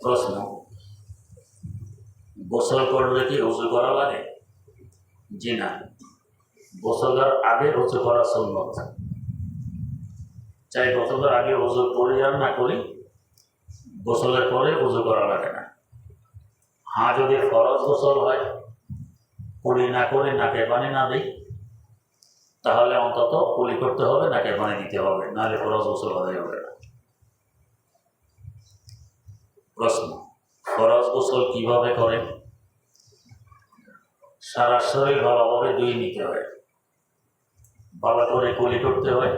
প্রশ্ন। গোসল করলে কি উজু করা লাগে? জি না। গোসলের আগে উজু করা সুন্নত। চাই গোসলের আগে উজু করি আর না করি, গোসলের পরে উজু করা লাগে না। হ্যাঁ যদি ফরজ গোসল হয় কুলি না করে নাকে পানি না দিই, তাহলে অন্তত কুলি করতে হবে, নাকে পানি দিতে হবে, নাহলে ফরজ গোসল আদায় হবে না প্রশ্ন। ফরজ গোসল কীভাবে করে? সারা শরীর ভালোভাবে ধুয়ে নিতে হয়। ভালো করে কুলি করতে হয়।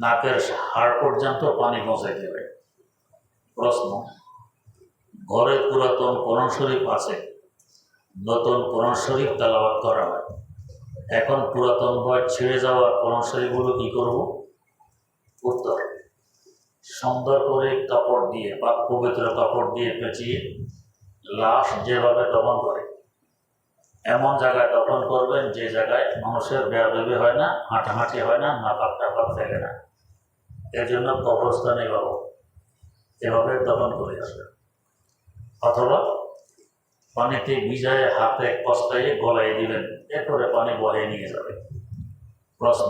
নাকের হাড় পর্যন্ত পানি পৌঁছাইতে হয়। প্রশ্ন, ঘরে পুরাতন কোরআন শরীফ আছে? নতুন কোরআন শরীফ তেলাওয়াত করা হয়। এখন পুরাতন বই ছেড়ে যাওয়া কোরআন শরীফগুলো কি করব? উত্তর সুন্দর করে কাপড় দিয়ে বা পবিত্র কাপড় দিয়ে পেঁচিয়ে লাশ যেভাবে দমন করে, এমন জায়গায় দফন করবেন যে জায়গায় মানুষের বেয়াদবি হয় না, হাঁটাহাঁটি হয় না না নাপাক টাপাক থাকে না। এর জন্য কবরস্থানে পাবো এভাবে দমন করে আসবে অথবা পানিতে ভিজায় হাতে কষ্টাইয়ে গলায় দিবেন, এরপরে পানি বহে নিয়ে যাবে। প্রশ্ন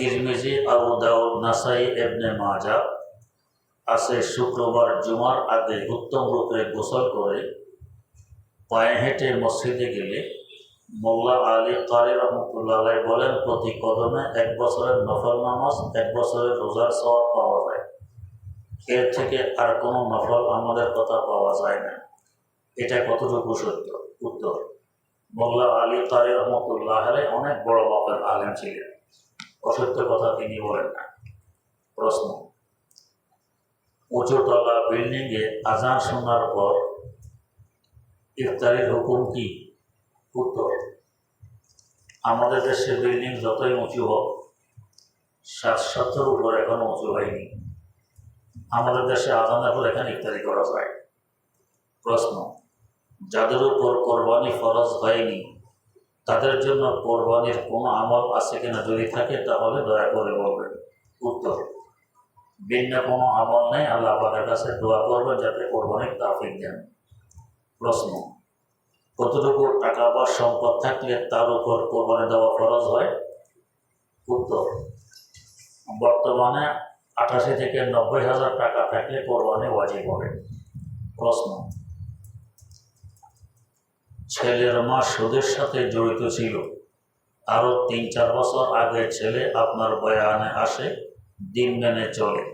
তিরমিজি, আবু দাউদ, নাসাই এবনে মাজা আছে শুক্রবার, জুমার আগে উত্তম রূপে গোসল করে পায়ে হেঁটে মসজিদে গেলে মোল্লা আলী কারি রহমতুল্লাহ বলেন, প্রতি কদমে এক বছরের নফল নামাজ, এক বছরের রোজার সওয়াব পাওয়া যায়। এর থেকে আর কোনো নফল আমাদের কথা পাওয়া যায় না। এটা কতটুকু সত্য? উত্তর, মোল্লা আলী কারি রহমতুল্লাহ অনেক বড় বাপের আলেম ছিলেন। অসত্য কথা তিনি বলেন না। প্রশ্ন উঁচুতলা বিল্ডিংয়ে আজান শোনার পর ইফতারির হুকুম কি? উত্তর, আমাদের দেশে বিল্ডিং যতই উঁচু হোক, সাতশোর উপর এখনও উঁচু হয়নি। আমাদের দেশে আজানের পর এখানে ইফতারি করা যায়। প্রশ্ন, যাদের উপর কোরবানি ফরজ হয়নি তাদের জন্য কোরবানির কোনো আমল আছে কিনা যদি থাকে, তাহলে দয়া করে বলবেন। উত্তর, ভিন্ন কোনো আমল নেই, আল্লাহ পাকের কাছে দোয়া করবেন যাতে কোরবানির তাফিক দেন। প্রশ্ন, কতটুকু টাকা বা সম্পদ থাকলে তার উপর কোরবানি দেওয়া খরচ হয়? উত্তর, বর্তমানে আঠাশি থেকে নব্বই হাজার টাকা থাকলে কোরবানি ওয়াজিব হবে। প্রশ্ন ছেলের মা সুদের সাথে জড়িত ছিল। আরও তিন চার বছর আগে ছেলে আপনার বয়ানে আসে, দিন মেনে চলে।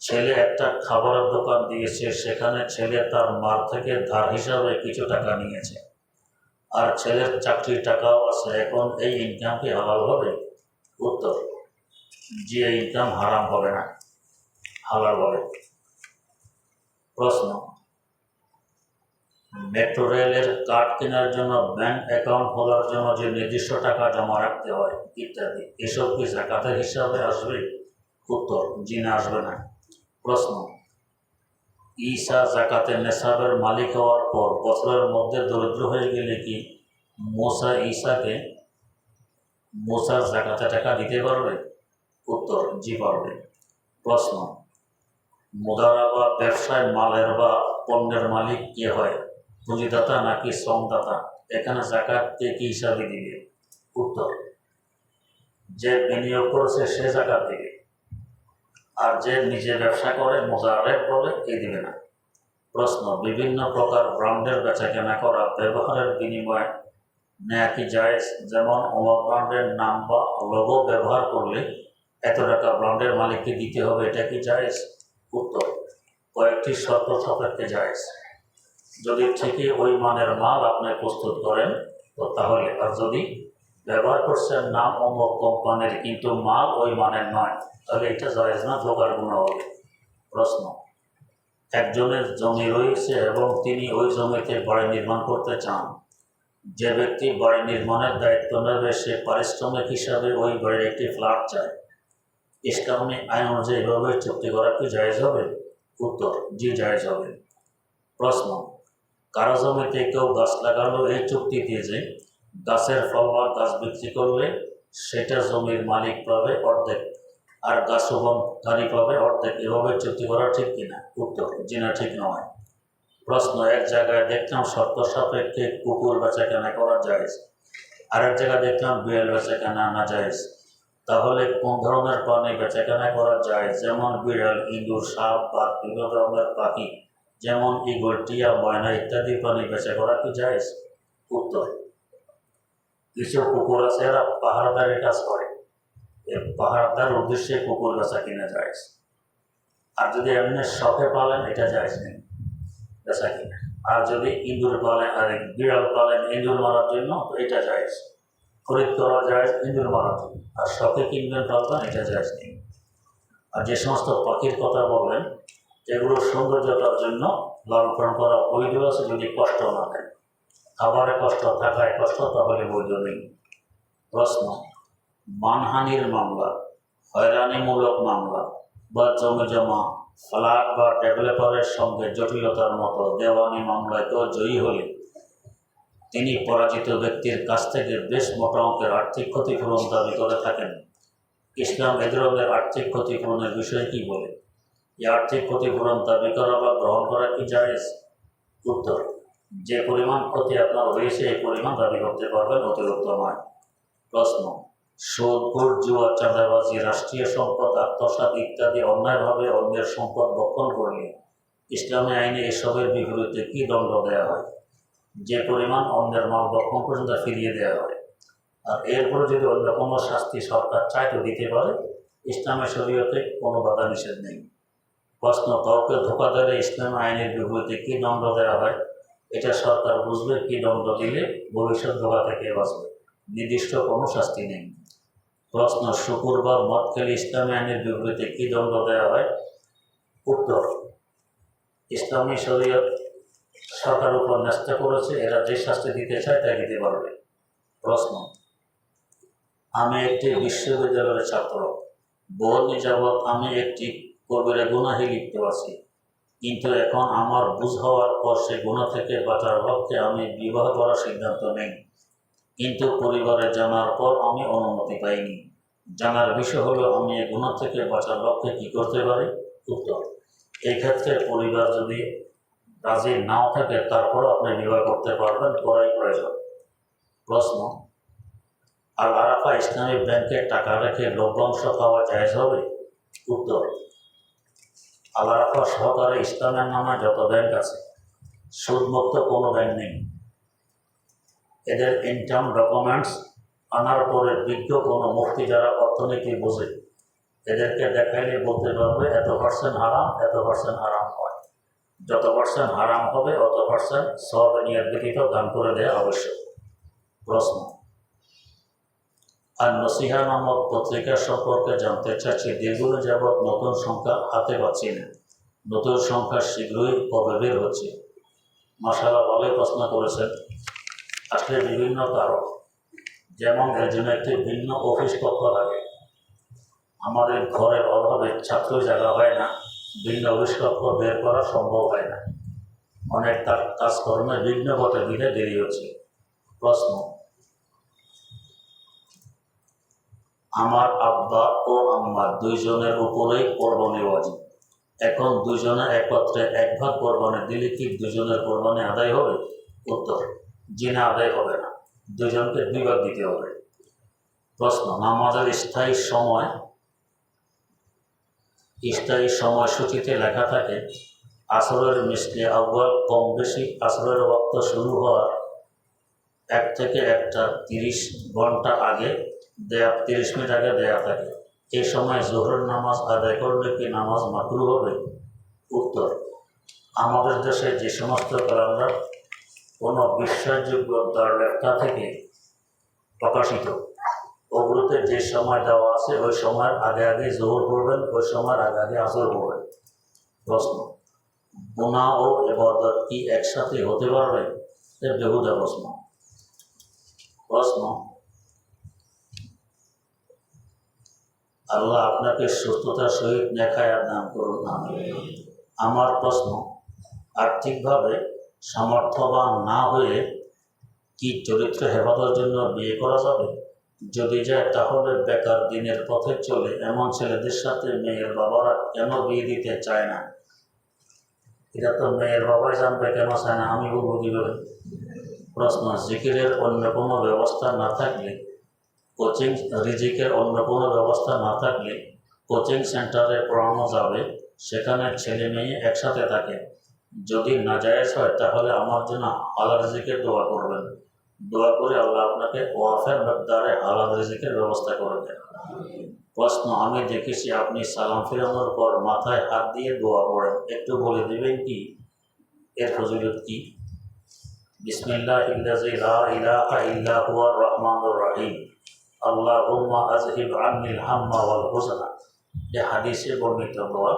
ছেলে একটা খাবারের দোকান দিয়েছে, সেখানে ছেলে তার মার থেকে ধার হিসাবে কিছু টাকা নিয়েছে। আর ছেলের চাকরির টাকাও আছে, এখন এই ইনকাম কি হালাল হবে? উত্তর, যে ইনকাম হারাম হবে না, হালাল হবে। প্রশ্ন মেট্রো রেলের কার্ড কেনার জন্য, ব্যাংক অ্যাকাউন্ট খোলার জন্য যে নির্দিষ্ট টাকা জমা রাখতে হয়, ইত্যাদি। এসব কি জাকাতের হিসাবে আসবে? উত্তর, জি না, আসবে না। প্রশ্ন ঈসা জাকাতের নেশাবের মালিক হওয়ার পর বছরের মধ্যে দরিদ্র হয়ে গেলে কি মোসা ঈসাকে মোসার জাকাতে টাকা দিতে পারবে? উত্তর, জি পারবে। প্রশ্ন মুদারা বা ব্যবসায় মালের বা পণ্যের মালিক কে হয়? পুঁজিদাতা নাকি শ্রমদাতা? এখানে জাকাত কে কি হিসাবে দিবে? উত্তর, যে বিনিয়োগ করেছে সে জাকাত দিবে। আর যে নিজে ব্যবসা করে মোজারেক বলে কে দিবে না। প্রশ্ন, বিভিন্ন প্রকার ব্র্যান্ডের বেচা কেনা করা ব্যবহারের বিনিময়ে নেয়া কি যায় যেমন অমর ব্র্যান্ডের নাম বা লোগো ব্যবহার করলে এত টাকা ব্র্যান্ডের মালিককে দিতে হবে, এটা কি জায়েজ? উত্তর, কয়েকটি শর্ত সাপেক্ষে জায়েজ। যদি ঠিকই ওই মানের মাল আপনি প্রস্তুত করেন, তো তাহলে আর যদি ব্যবহার করছেন নাম অমুক কোম্পানির, কিন্তু মাল ওই মানের নয়, তাহলে এটা জায়েজ না, জোগাড় গুণ হবে। প্রশ্ন। একজনের জমি রয়েছে এবং তিনি ওই জমিতে বাড়ি নির্মাণ করতে চান। যে ব্যক্তি বাড়ি নির্মাণের দায়িত্ব নেবে, সে পারিশ্রমিক হিসাবে ওই বাড়ির একটি ফ্ল্যাট চায়। ইসলামী আইন অনুযায়ী এভাবে চুক্তি করা কি জায়েজ হবে? উত্তর, জি, জায়েজ হবে। প্রশ্ন। কারও জমিতে কেউ গাছ লাগালো এই চুক্তি দিয়ে যে গাছের ফল বা গাছ বিক্রি করলে সেটা জমির মালিক পাবে অর্ধেক আর গাছবনকারী পাবে অর্ধেক। এভাবে চুক্তি করা ঠিক কিনা? উত্তর জিনা ঠিক নয়। প্রশ্ন, এক জায়গায় দেখলাম শর্ত সাপেক্ষে কুকুর বেচা কেনা করা যায় আর এক জায়গায় দেখলাম বিড়াল বেচা কেনা না যায় তাহলে কোন ধরনের প্রাণী বেচা কেনা করা যায়? যেমন বিড়াল, ইঁদুর, সাপ বা বিভিন্ন ধরনের পাখি। যেমন ইগল, টিয়া, ময়না ইত্যাদি প্রাণী বেচা করা কি যায় উত্তর। কিছু কুকুর আছে এরা পাহাড়দারের কাজ করে। পাহাড়দার উদ্দেশ্যে কুকুর বেচা কিনা যায় আর যদি এমনি শখে পালেন, এটা যায় নেই, বেচা কিনা। আর যদি ইঁদুর পালেন, আর বিড়াল পালেন ইঁদুর মারার জন্য, তো এটা যায় খরিদ করা যায় ইঁদুর মারার জন্য। আর শখে কিনবেন, পালবেন, এটা যায় নেই। আর যে সমস্ত পাখির কথা বললেন এগুলো সৌন্দর্যতার জন্য লালন করা বৈধ আছে যদি কষ্ট না দেয় খাবারে কষ্ট থাকায় কষ্ট, তাহলে বৈধ নেই। প্রশ্ন, মানহানির মামলা, হয়রানিমূলক মামলা বা জমি জমা ফ্ল্যাট বা ডেভেলপারের সঙ্গে জটিলতার মতো দেওয়ানি মামলায় তো জয়ী হলে তিনি পরাজিত ব্যক্তির কাছ থেকে বেশ মোটা অঙ্কের আর্থিক ক্ষতিপূরণ দাবি করে থাকেন। ইসলাম এ আর্থিক ক্ষতিপূরণের বিষয়ে কি বলে? এই আর্থিক ক্ষতিপূরণ দাবি করা বা গ্রহণ করা কি জায়েজ উত্তর যে পরিমাণ ক্ষতি আপনার হয়েছে, এই পরিমাণ দাবি করতে পারবেন, অতিরিক্ত নয়। প্রশ্ন সুদ ঘুষ চাঁদাবাজি, রাষ্ট্রীয় সম্পদ, আত্মসাৎ ইত্যাদি অন্যায়ভাবে অন্যের সম্পদ বক্ষণ করলে ইসলামী আইনে এসবের বিপরীতে কী দণ্ড দেওয়া হয়? যে পরিমাণ অন্যের মাল বক্ষণ পর্যন্ত ফিরিয়ে দেওয়া হয়। আর এরপরে যদি অন্য কোনো শাস্তি সরকার চায় তো দিতে পারে ইসলামের শরীয়তে কোনো বাধা নিষেধ নেই। প্রশ্ন, কাউকে ধোকা দিলে ইসলামী আইনের বিপরীতে কী দণ্ড দেওয়া হয়? এটা সরকার বুঝবে, কী দণ্ড দিলে ভবিষ্যৎ ধোকা থেকে বাঁচবে। নির্দিষ্ট কোনো শাস্তি নেই। প্রশ্ন, শুক্রবার মদ খেলে ইসলামী আইনের বিপরীতে কী দণ্ড দেওয়া হয়? উত্তর, ইসলামী শরীয়ত সরকার উপর ন্যস্ত করেছে, এরা যে শাস্তি দিতে চায় তা দিতে পারবে। প্রশ্ন, আমি একটি বিশ্ববিদ্যালয়ের ছাত্র। বহু যাবৎ আমি একটি কবিরা গুনাহে লিপ্ত আছি কিন্তু এখন আমার বুঝ হওয়ার পর সে গুণা থেকে বাঁচার লক্ষ্যে আমি বিবাহ করার সিদ্ধান্ত নেই। কিন্তু পরিবারে জানার পর আমি অনুমতি পাইনি। জানার বিষয় হলো, আমি এই গুণা থেকে বাঁচার লক্ষ্যে কী করতে পারি? উত্তর, এই ক্ষেত্রে পরিবার যদি রাজি নাও থাকে, তারপর আপনি বিবাহ করতে পারবেন, করাই প্রয়োজন। প্রশ্ন আর আরাফা ইসলামী ব্যাংকে টাকা রেখে লভ্যাংশ পাওয়া জায়জ হবে? উত্তর আল আরাফা সহকারে ইসলামের নামে যত ব্যাংক আছে, সুদমুক্ত কোনো ব্যাংক নেই। এদের ইনকাম ডকুমেন্টস আনার পরে বিজ্ঞ কোনো মুক্তি যারা অর্থনীতি বোঝে, এদেরকে দেখাইলে বলতে পারবে, এত পার্সেন্ট হারাম, এত পার্সেন্ট হারাম হয়। যত পার্সেন্ট হারাম হবে, অত পার্সেন্ট সব নিয়ে ব্যতীত দান করে দেওয়া আবশ্যক। প্রশ্ন। আর নসিহা নামক পত্রিকা সম্পর্কে জানতে চাচ্ছি দীর্ঘদিন যাবৎ নতুন সংখ্যা হাতে পাচ্ছি না। নতুন সংখ্যা শীঘ্রই কবে বের হচ্ছে। মাসালা ভালোই প্রশ্ন করেছেন। আসলে বিভিন্ন কারণ, যেমন এর জন্য একটি ভিন্ন অফিস কক্ষ লাগে। আমাদের ঘরের অভাবে ছাত্র জায়গা হয় না, ভিন্ন অফিস কক্ষ বের করা সম্ভব হয় না। অনেক কাজ- কাজকর্মে বিঘ্ন ঘটে দিনে দেরি হচ্ছে। প্রশ্ন আমার আব্বা ও আম্মা দুইজনের উপরেই কোরবানি ওয়াজিব। এখন দুইজনে একত্রে এক ভাগ কোরবানি দিলে কি দুজনের কোরবানি আদায় হবে? উত্তর, জিনা আদায় হবে না। দুজনকে দুই ভাগ দিতে হবে। প্রশ্ন, নামাজের স্থায়ী সময়, স্থায়ী সময়সূচিতে লেখা থাকে, আসরের মিসলে আব্বাল কম বেশি আসরের ওয়াক্ত শুরু হওয়ার এক থেকে একটা তিরিশ ঘণ্টা আগে দেয়া তিরিশ মিনিট আগে দেয়া থাকে। এই সময় জোহরের নামাজ আদায় করলে কি নামাজ মাকরু হবে? উত্তর। আমাদের দেশে যে সমস্ত ক্যালেন্ডার কোনো বিশ্বাসযোগ্য লেখা থেকে প্রকাশিত। ওগুলোতে যে সময় দেওয়া আছে, ওই সময়ের আগে আগে জোহর পড়বেন, ওই সময়ের আগে আগে আসর পড়বেন। প্রশ্ন গুণা ও এবাদত কি একসাথে হতে পারবে? বেহুদা প্রশ্ন। প্রশ্ন আল্লাহ আপনাকে সুস্থতার সহিত নেখায়াত দান করুন, আমিন। আমার প্রশ্ন, আর্থিকভাবে সামর্থ্যবান না হয়ে কি চরিত্র হেফাজতের জন্য বিয়ে করা যাবে? যদি যায়, তাহলে বেকার দিনের পথে চলে এমন ছেলেদের সাথে মেয়ের বাবারা কেন বিয়ে দিতে চায় না? এটা তো মেয়ের বাবাই জানবে, কেন চায় না, আমি বলব কীভাবে? প্রশ্ন, জিকিরের অন্য কোনো ব্যবস্থা না থাকলে কোচিং রিজিকের অন্য কোনো ব্যবস্থা না থাকলে কোচিং সেন্টারে পড়ানো যাবে, সেখানে ছেলে মেয়ে একসাথে থাকে। যদি না নাজায়েজ হয়, তাহলে আমার জন্য আল্লাহ রিজিকের দোয়া করবেন। দোয়া করে আল্লাহ আপনাকে ওয়াফের দ্বারে আল্লাহ রিজিকের ব্যবস্থা করে দেন। প্রশ্ন, আমি দেখেছি আপনি সালাম ফিরানোর পর মাথায় হাত দিয়ে দোয়া পড়েন একটু বলে দেবেন কি? এর ফজিলত কি? বিসমিল্লাহ ইল্লাজি লা ইলাহা ইল্লা হুয়ার রহমানুর রহিম। আল্লাহুম্মা আজহিব আন্নিল হাম্মা ওয়াল হুজনা এ হাদিসে বর্ণিত দোয়া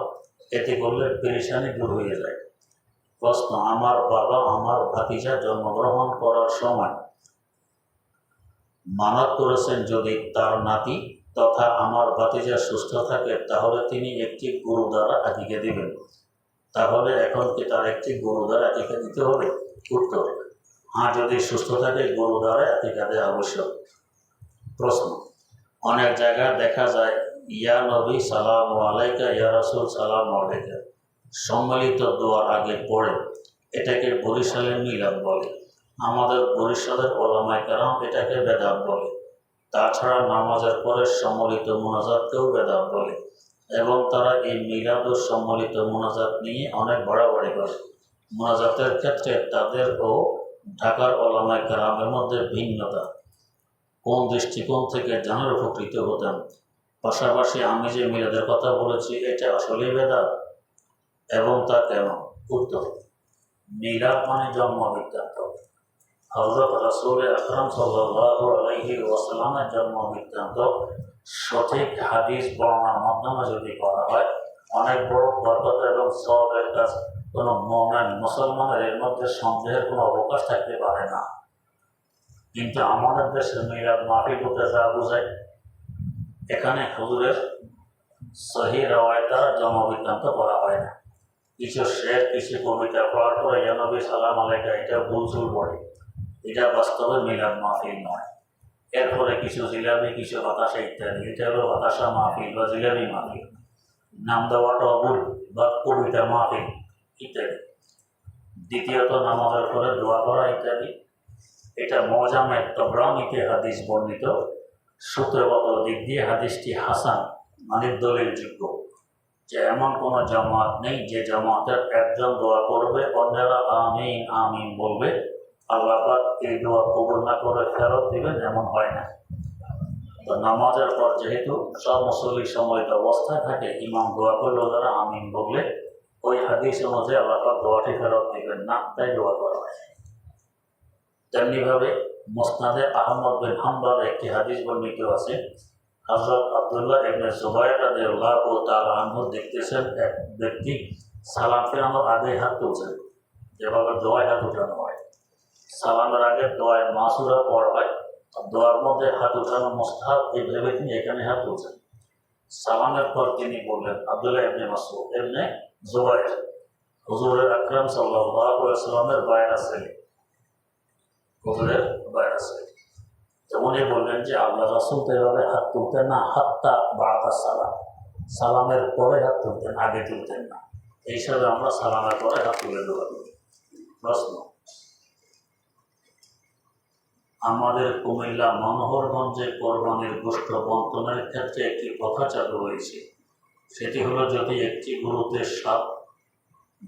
এতে করলে পেরেশানি দূর হয়ে যায়। প্রশ্ন, আমার বাবা, আমার ভাতিজা জন্মগ্রহণ করার সময় মানত করেছেন যদি তার নাতি তথা আমার ভাতিজা সুস্থ থাকে, তাহলে তিনি একটি গরু দ্বারা আকিকে দিবেন। তাহলে এখন কি তার একটি গরু দ্বারা আকিকা দিতে হবে? উত্তর হ্যাঁ যদি সুস্থ থাকে, গরু দ্বারা আকিকা দেওয়া আবশ্যক। প্রশ্ন। অনেক জায়গায় দেখা যায়, ইয়া নবী সালাম আলাইকা, ইয়া রাসুল সালাম আলাইকা। সম্মিলিত দোয়ার আগে পড়ে, এটাকে বরিশালের মিলাদ বলে। আমাদের বরিশালের ওলামায় কারাম এটাকে বেদাত বলে। তাছাড়া নামাজের পরে সম্মিলিত মোনাজাতকেও বেদাত বলে। এবং তারা এই মিলাদ ও সম্মিলিত মোনাজাত নিয়ে অনেক বাড়াবাড়ি করে। মোনাজাতের ক্ষেত্রে তাদের ও ঢাকার ওলামায় কারামের মধ্যে ভিন্নতা। কোন দৃষ্টিকোণ থেকে জানার উপকৃত হতাম? পাশাপাশি আমি যে মিলাদের কথা বলেছি, এটা আসলেই বেদাত। এবং তা কেন? উত্তর, মিলাদ মানে জন্ম বৃত্তান্ত। হজরত রসুল আকরম সাল্লাহ আলহি ওয়াসালামের জন্ম বৃত্তান্ত। সঠিক হাদিস বর্ণার মাধ্যমে যদি করা হয়, অনেক বড় বরকত এবং সবের কাজ। কোনো মোমেন মুসলমানের এর মধ্যে সন্দেহের কোনো অবকাশ থাকতে পারে না। কিন্তু আমাদের দেশে মিলাদ মাফি করতে যা বোঝায় এখানে হুজুরের সহি রাওয়ায় দ্বারা জন্ম বৃত্তান্ত করা হয় না। কিছু শের কিছু কবিতা পড়ার পরে নবী সালাম আলাইকা এটা ভুলচুল পড়ে। এটা বাস্তবে মিলাদ মাহফিল নয়। এরপরে কিছু জিলাপি, কিছু হতাশা ইত্যাদি। এটা হলো হতাশা মাহফিল বা জিলাপি মাহফিল। নাম দেওয়াটা ভুল বা কবিতা মাহফিল ইত্যাদি। দ্বিতীয়ত নামাজের পরে দোয়া করা ইত্যাদি। এটা মজামের তবরামিতে হাদিস বর্ণিত। সূত্রগত দিক দিয়ে হাদিসটি হাসান মানে দলিলযোগ্য যে এমন কোনো জামাত নেই যে জামাতের একজন দোয়া করবে, অন্যরা আমিন আমিন বলবে। আল্লাহ এই দোয়া কবুল না করে ফেরত দিবেন, এমন হয় না। তো নামাজের পর যেহেতু সব মুসল্লি সম্মিলিত অবস্থায় থাকে, ইমাম দোয়া করলে ওনারা আমিন বললে, ওই হাদিস অনুযায়ী আল্লাহ দোয়াটি ফেরত দিবেন না, তাই দোয়া করা হয়। তেমনিভাবে মোসনাদে আহমদ বিন হাম্বাল একটি হাদিস বর্ণিত আছে। হজরত আবদুল্লাহ ইবনে জুবাইর রাদিয়াল্লাহু তাআলা আনহু দেখতেছেন এক ব্যক্তি সালাম ফেরানোর আগে হাত তুলছেন। যেভাবে দোয়ায় হাত উঠানো হয়। সালামের আগে দোয়ায় মাসুরা পড়া হয়। দোয়ার মধ্যে হাত উঠানো মোস্তাহাব এই ভেবে তিনি এখানে হাত তুলছেন। সালামের পর তিনি বললেন, আবদুল্লাহ ইবনে মাসুদ ইবনে জুবাইর। হুজুরের আকরাম সাল্লাল্লাহু আলাইহি সাল্লামের বায়না হুজুরের বায়না ছেলে যেমনই বললেন যে আল্লাহ রসুল তো এভাবে হাত তুলতেন না হাতটা বাড়াতা সালাম। সালামের পরে হাত তুলতেন, আগে তুলতেন না। এই হিসাবে আমরা সালামের পরে হাত তুলে দেওয়া প্রশ্ন। আমাদের কুমিল্লা মনোহরগঞ্জে কোরবানির গোষ্ঠ বন্টনের ক্ষেত্রে একটি কথা চালু হয়েছে। সেটি হলো যদি একটি গরুতে সাত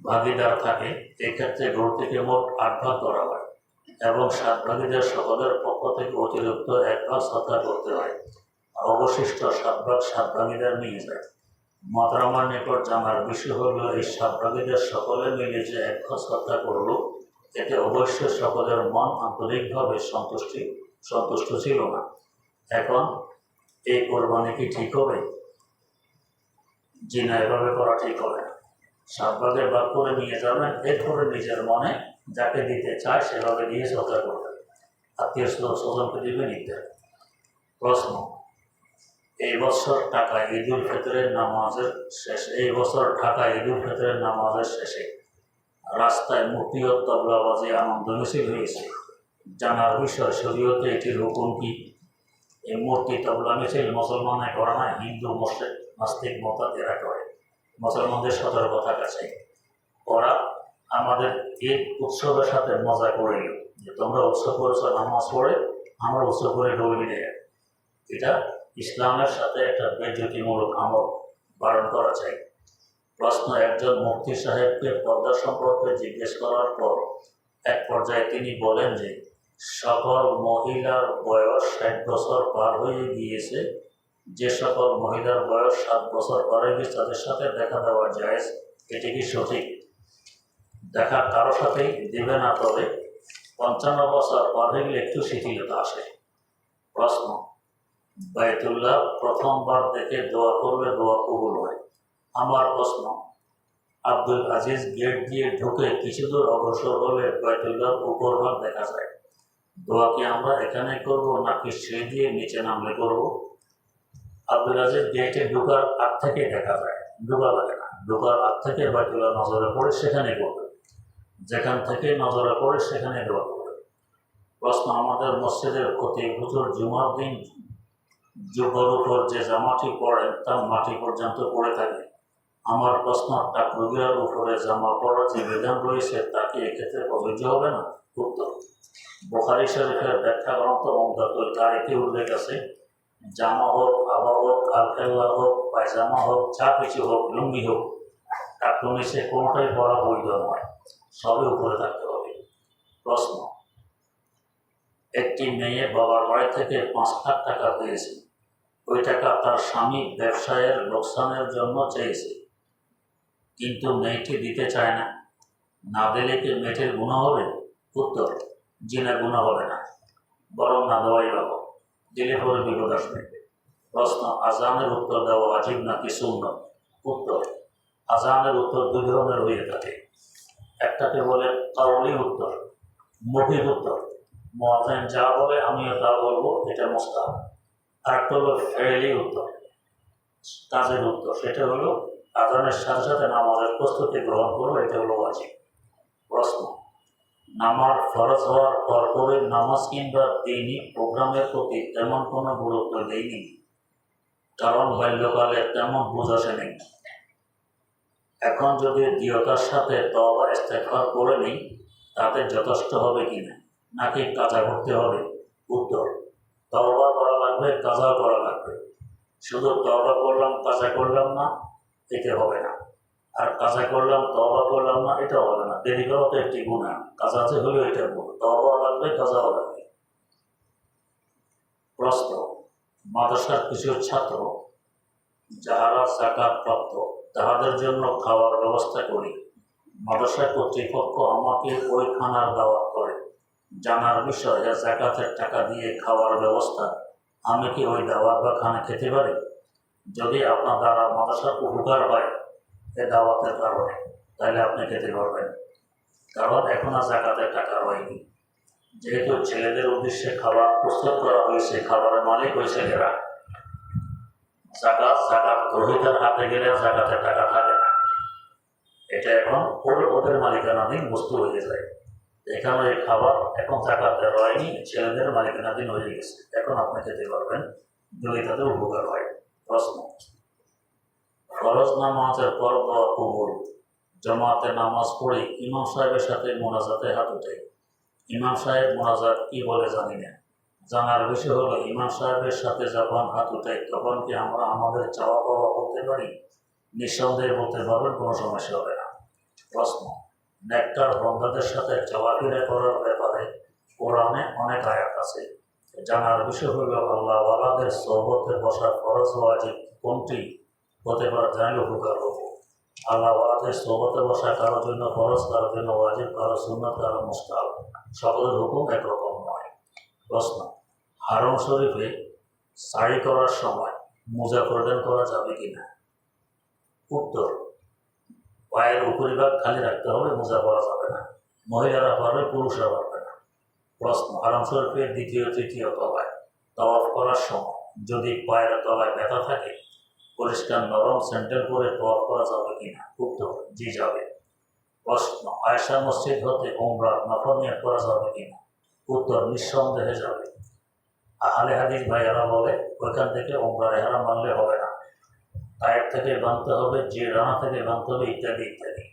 ভাগিদার থাকে, এক্ষেত্রে গরুটিকে মোট আট ভাগ করা হয়। এবং সাত ভাগীদের সকলের পক্ষ থেকে অতিরিক্ত এক ভাগ সত্তা করতে হয়। অবশিষ্ট সাত ভাগ সাত নিয়ে যায়। মতরামার নিকট জানার বিষয় হলো, এই সাত ভাগীদের সকলে মিলে যে এক ভাগ সত্তা করল এতে অবশ্যই সকলের মন আন্তরিকভাবে সন্তুষ্টি, সন্তুষ্ট ছিল না। এখন এই কোরবানি কি ঠিক হবে? জি না, এভাবে করা ঠিক হবে না। সাত ভাগের ভাগ করে নিয়ে যাবেন এরপরে নিজের মনে যাকে দিতে চায় সেভাবে নিয়ে শ্রদ্ধা করবেন আত্মীয় স্বজনকে দিবেন ইত্যাদি প্রশ্ন, এই বছর টাকা ঈদুল ফিতরের নামাজের শেষে এই বছর ঢাকা ঈদুল ফিতরের নামাজের শেষে রাস্তায় মুক্তি ও তবলাবাজি আনন্দ মিছিল হয়েছে। জানার বিষয়, শরীয়তে এটির হুকুম কি? এই মূর্তি তবলা মিছিল মুসলমানে করে না হিন্দু মুসলিম নাস্তিক মতাদ এরা করে মুসলমানদের সতর্কতা কাছে। ওরা আমাদের ঈদ উৎসবের সাথে মজা করে নিল যে তোমরা উৎসব করেছ, নামাজ পড়ে, আমরা উৎসব করে ডলবি দেয় এটা ইসলামের সাথে একটা বেজ্যোতিমূলক আমল বারণ করা চাই। প্রশ্ন, একজন মুফতি সাহেবকে পর্দা সম্পর্কে জিজ্ঞেস করার পর এক পর্যায়ে তিনি বলেন যে, সকল মহিলার বয়স ষাট বছর পার হয়ে গিয়েছে যে সকল মহিলার বয়স সাত বছর পার হয়ে তাদের সাথে দেখা দেওয়া যায়। এটি কি সঠিক? দেখা কারোর সাথেই দেবে না তবে পঞ্চান্ন বছর পার হয়ে গেলে একটু শিথিলতা আসে। প্রশ্ন, বায়তুল্লাহ প্রথমবার দেখে দোয়া করবে, দোয়া কবুল হয়? আমার প্রশ্ন, আব্দুল আজিজ গেট দিয়ে ঢুকে কিছু দূর অগ্রসর হলে বায়তুল্লাহ উপরভাগ দেখা যায়? দোয়া কি আমরা এখানে করব নাকি সিঁড়ি দিয়ে নিচে নামলে করব? আব্দুল আজিজ গেটে ঢোকার আগ থেকে দেখা যায়। ঢোকা লাগে না। ঢোকার আগ থেকে বায়তুল্লাহ নজরে পড়ে সেখানে করবে যেখান থেকে নজরে পড়ে সেখানে দোয়া করবে প্রশ্ন আমাদের মসজিদের ক্ষতি হুজুর জুমার দিন যুবর উপর যে জামাটি পড়েন তা মাটি পর্যন্ত পড়ে থাকে। আমার প্রশ্ন টাকরুগিয়ার উপরে জামা পড়ার যে বিধান রয়েছে, তা কি এক্ষেত্রে প্রযোজ্য হবে না? উত্তর। বোখারি শরীফের ব্যাখ্যা গ্রন্থ অমদাতুল তারিখে উল্লেখ আছে জামা হোক আবা হোক আলখেল্লা হোক, পায়জামা হোক, যা কিছু হোক, লুঙ্গি হোক, তার টাকরু নিচে কোনোটাই পড়া বৈধ নয়। সবই উপরে থাকতে হবে। প্রশ্ন, একটি মেয়ে বাবার বাড়ি থেকে পাঁচ লাখ টাকা পেয়েছে। ওই টাকা তার স্বামী ব্যবসায়ের লোকসানের জন্য চেয়েছে। কিন্তু মেয়েটি দিতে চায় না। না দিলে কি মেয়েটির গুণা হবে? উত্তর জিনা গুণা হবে না। বরং না দেওয়াই ভালো। দিলে পরে বিপদ আসবে। প্রশ্ন, আজানের উত্তর দেওয়া আজীব নাকি শূন্য উত্তর, আজানের উত্তর দুই ধরনের হয়ে থাকে। একটাকে বলে কারণই উত্তর মৌখিক উত্তর। মহাজেন যা বলে আমিও তা বলব, এটা মোস্তাহ আরেকটা হলো ফেরেলি উত্তর কাজের উত্তর। সেটা হলো আজানের সাথে সাথে নামাজের প্রস্তুতি গ্রহণ করব এটা হলো ওয়াজিব। প্রশ্ন নামাজ ফরজ হওয়ার পর পরে নামাজ কিংবা দিনই প্রোগ্রামের প্রতি তেমন কোনো গুরুত্ব দেয়নি। কারণ বাল্যকালে তেমন বুঝ আসেনি এখন যদি দৃঢ়তার সাথে তবা ইস্তেফার করে নিই, তাতে যথেষ্ট হবে কিনা নাকি কাজা করতে হবে? উত্তর তবা করা লাগবে কাজা করা লাগবে। শুধু তবা করলাম, কাজা করলাম না, এতে হবে না। আর কাজা করলাম তবা করলাম, না এটা হবে না। দেরি করা তো একটি গুণা। কাজাতে হলেও এটা গুণ। তবা লাগবে, কাজাও লাগবে। প্রশ্ন, মাদ্রাসার কিছু ছাত্র যাহারা জাকাত প্রাপ্ত, তাহাদের জন্য খাওয়ার ব্যবস্থা করি। মাদ্রাসা কর্তৃপক্ষ আমাকে ওই খানার দাওয়াত করে। জানার বিষয় যে জাকাতের টাকা দিয়ে খাওয়ার ব্যবস্থা। আমি কি ওই দাওয়াত বা খানা খেতে পারি? যদি আপনার দ্বারা মাদ্রাসার উপকার হয় এ দাওয়াতের কারণে। তাহলে আপনি খেতে পারবেন। কারণ এখন আর জাকাতের টাকা হয়নি। যেহেতু ছেলেদের উদ্দেশ্যে খাবার প্রস্তুত করা হয়েছে, খাবারের মালিক হয়েছে ছেলেরা জাকাত জাকাত গ্রহিতার হাতে গেলে জাকাতের টাকা থাকে না। এটা এখন ওর, ওদের মালিকানাধীন বস্তু হয়ে যায়। এখানে এই খাবার, এখন জাকাত হয়নি, ছেলেদের মালিকানাধীন হয়ে গেছে। এখন আপনি খেতে পারবেন। যদি তাদের উপকার হয়। প্রশ্ন। ফরজ নামাজের পর দোয়া কবুল। জমাতে নামাজ পড়ে ইমাম সাহেবের সাথে মোনাজাতে হাত উঠে ইমাম সাহেব মোনাজাত কি বলে জানি না। জানার বিষয় হলো, ইমাম সাহেবের সাথে যখন হাত উঠে তখন কি আমরা আমাদের চাওয়া পাওয়া করতে পারি? নিঃসন্দেহে বলতে পারবেন, কোনো সমস্যা হবে না। প্রশ্ন নেকটার বন্ধাদের সাথে চলাফেরা করার ব্যাপারে কোরআনে অনেক আয়াত আছে। জানার বিষয় হলো আল্লাহ ওয়ালাদের সহবতে বসার খরচ ওয়াজিব কোনটি? হতে পারে জানলে উপকার হব। আল্লাহ ওয়ালাদের সহবতে বসা কারোর জন্য খরচ কারোর জন্য ওয়াজিব কারও সুন্নত কারও মুস্তাল সকলের হুকুম একরকম নয়। প্রশ্ন, হারম শরীফে সাড়ি করার সময় মোজা প্রদান করা যাবে কিনা? উত্তর, পায়ের উপরিভাগ খালি রাখতে হবে, মোজা পরা যাবে না। মহিলারা পারবে পুরুষরা পারবে না। প্রশ্ন আরাম শরীফের দ্বিতীয়, তৃতীয় তলায় তওয়াফ করার সময় যদি পায়ের তলায় ব্যথা থাকে পরিষ্কার নরম স্যান্ডেল পরে তওয়াফ করা যাবে কিনা উত্তর জি যাবে। প্রশ্ন আয়সা মসজিদ হতে ওমরা নফল নিয়োগ করা যাবে কিনা? উত্তর, নিঃসন্দেহে যাবে। আহলে হাদিস ভাইয়েরা বলে, ওইখান থেকে ওমরা এহারাম মানলে হবে না। টায়ার থেকে বানতে হবে যে রানা থেকে বানতে হবে, ইত্যাদি ইত্যাদি।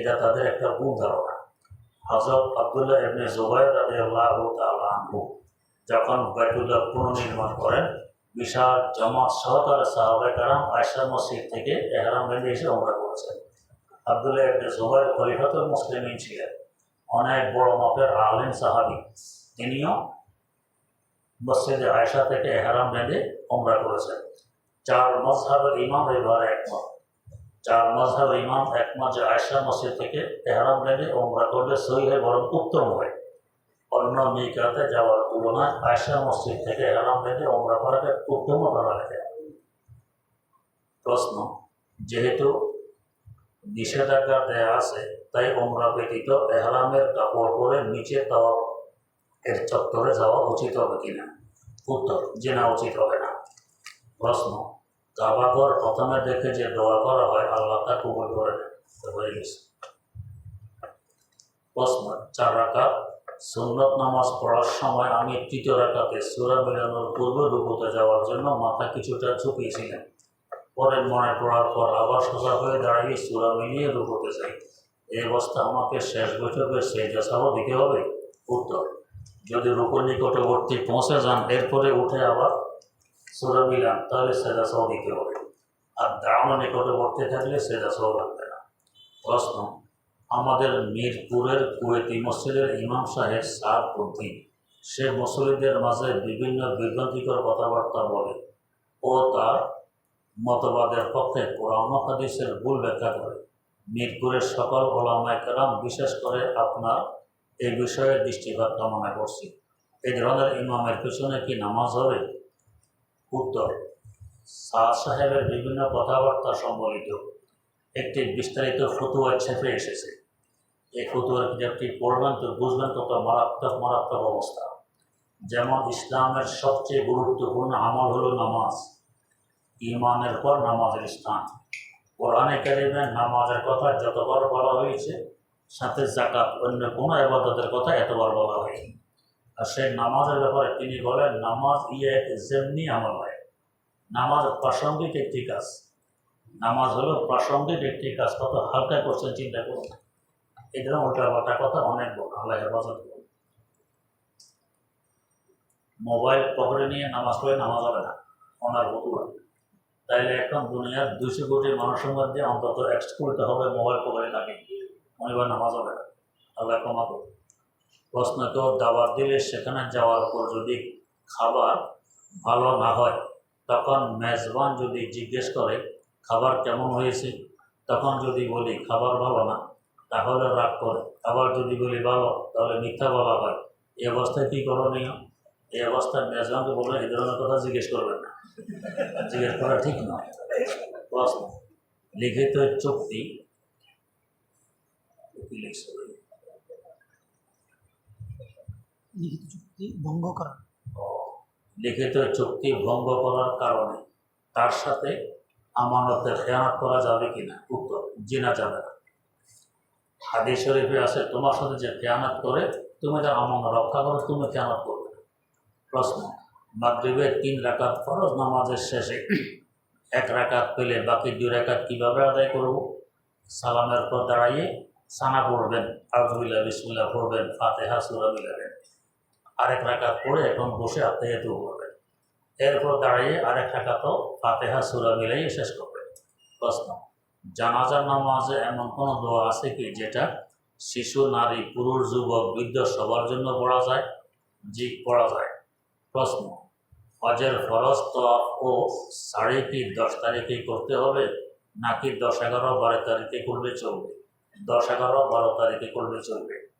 এটা তাদের একটা ভুল ধারণা। হজরত আবদুল্লাহ ইবনে জুবাইর রাদিয়াল্লাহু তাআলা আনহু যখন বাইতুল্লাহ পুনর্নির্মাণ করেন বিশাল জামাত সহকারে সাহাবায়ে কারাম আয়সা মসজিদ থেকে এহরাম বেঁধে এসে ওমরা করেছেন আবদুল্লাহ ইবনে জুবাইর খলিফাতুল মুসলিমিন ছিলেন। অনেক বড় মাপের আলেম সাহাবি। তিনিও মসজিদে আয়সা থেকে এহরাম বেঁধে ওমরা করেছেন। চার মজহাবের ইমাম এবারে একমত। চার মজহাবের ইমাম একমত যে আয়সা মসজিদ থেকে এহরাম বেঁধে ওমরা করলে সই হয় বরং উত্তম হয়। অন্য মিকাতে যাওয়ার তুলনায় আয়সা মসজিদ থেকে এহরাম বেঁধে ওমরা করাকে উত্তমতা রাখে প্রশ্ন, যেহেতু নিষেধাজ্ঞা দেয়া আছে, তাই ওমরা ব্যতীত এহরামের কাপড় পরে নিচে তাওয়া এর চত্বরে যাওয়া উচিত হবে কিনা? উত্তর জেনা উচিত হবে না। প্রশ্ন কাবাঘর প্রথমে দেখে যে দোয়া করা হয়, আল্লাহ তা কবুল করে নেন। প্রশ্ন, চার রাকাত সুন্নত নামাজ পড়ার সময় আমি তৃতীয় রাকাতে সুরা মেলানোর পূর্বে রুকুতে যাওয়ার জন্য মাথা কিছুটা ঝুঁকিয়েছিলেন পরে মনে পড়ার পর আবার সোজা হয়ে দাঁড়িয়ে সুরা মিলিয়ে রুকুতে যাই। এই অবস্থা আমাকে শেষ বৈঠকে সেই দেশাও দিতে হবে? উত্তর। যদি রুকুর নিকটবর্তী পৌঁছে যান, এরপরে উঠে আবার সুরা মিলান, তাহলে সেদাসাও দিতে হবে। আর দাঁড়ানো নিকটবর্তী থাকলে সেদাসাও লাগবে না। প্রশ্ন। আমাদের মিরপুরের কুয়েতি মসজিদের ইমাম সাহেব উদ্দিন। সে মুসলিমদের মাঝে বিভিন্ন বিভ্রান্তিকর কথাবার্তা বলে ও তার মতবাদের পক্ষে কোরআন হাদিসের ভুল ব্যাখ্যা করে। মিরপুরের সকল ওলামায় কালাম বিশেষ করে আপনার এই বিষয়ে দৃষ্টিপাত কামনা করছি। এই ধরনের ইমামের পিছনে কি নামাজ হবে? উত্তর, শাহ সাহেবের বিভিন্ন কথাবার্তা সম্বলিত একটি বিস্তারিত ফতুয়া ছেপে এসেছে। এই ফতুয়ার কিতাবটি পড়বেন তো বুঝবেন কত মারাত্মক মারাত্মক অবস্থা। যেমন ইসলামের সবচেয়ে গুরুত্বপূর্ণ আমল হলো নামাজ। ইমানের পর নামাজের স্থান। কোরআনে কারিমে নামাজের কথা যতবার বলা হয়েছে, সাথে জাকাত অন্য কোনো আবাদতের কথা এতবার বলা হয়নি। আর সেই নামাজের ব্যাপারে তিনি বলেন, নামাজ ইয়ে যেমনি আমল হয়। নামাজ প্রাসঙ্গিক একটি কাজ। নামাজ হলো প্রাসঙ্গিক একটি কাজ। কত হালকা করছেন চিন্তা করুন। এই ধরনের উল্টা পাল্টা কথা অনেক বড়, আল্লাহ মোবাইল পকেটে নিয়ে নামাজ পড়ে নামাজ হবে না ওনার বকুয়া তাইলে এখন দুনিয়ার দুশো কোটি মানুষের মধ্যে অন্তত একশো করতে হবে মোবাইল পকেটে লাগে মনিবার নামাজ হবে না। আল্লাহ ক্ষমা প্রশ্ন কেউ দাবার দিলে সেখানে যাওয়ার পর যদি খাবার ভালো না হয়, তখন মেজবান যদি জিজ্ঞেস করে, খাবার কেমন হয়েছে? তখন যদি বলি, খাবার ভালো না। তাহলে রাগ করে। আবার যদি বলি ভালো তাহলে মিথ্যা বলা হয়। এই অবস্থায় কী করণীয় এই অবস্থায় মেজবানকে বলে এই ধরনের কথা জিজ্ঞেস করবেন না। জিজ্ঞেস করা ঠিক নয় প্রশ্ন। লিখিত চুক্তি? লিখিত চুক্তি ভঙ্গ করা। লিখিত চুক্তি ভঙ্গ করার কারণে তার সাথে আমানতে খেয়ানত করা যাবে কিনা? উত্তর জিনা যাবে। হাদিস শরীফে আছে, তোমার সাথে যে খেয়ানত করে, তুমি তার আমানত রক্ষা করো, তুমি খেয়ানত করবে। প্রশ্ন, মাগরিবের তিন রাকাত ফরজ, নামাজের শেষে এক রাকাত পেলে বাকি দুই রাকাত কীভাবে আদায় করব? সালামের পর দাঁড়াইয়ে সানা পড়বেন আলহামদুলিল্লাহ বিসমুল্লাহ পড়বেন, ফাতেহা, সুরা মিলাবেন। আরেক রাকাত পড়ে এখন বসে আত্মাহিয়াতু করবেন। এরপর দাঁড়িয়ে আরেক রাকাতও ফাতেহা, সুরা মিলাইয়ে শেষ করবেন। প্রশ্ন জানাজার নামাজে এমন কোনো দোয়া আছে কি যেটা শিশু, নারী, পুরুষ, যুবক, বৃদ্ধ সবার জন্য পড়া যায়? জি, পড়া যায়। প্রশ্ন, হজের ফরজ তোয়াফ ও সাড়ে কি দশ তারিখে করতে হবে নাকি দশ এগারো বারো তারিখে করলে চলবে? দশ এগারো বারো তারিখে করলে চলবে।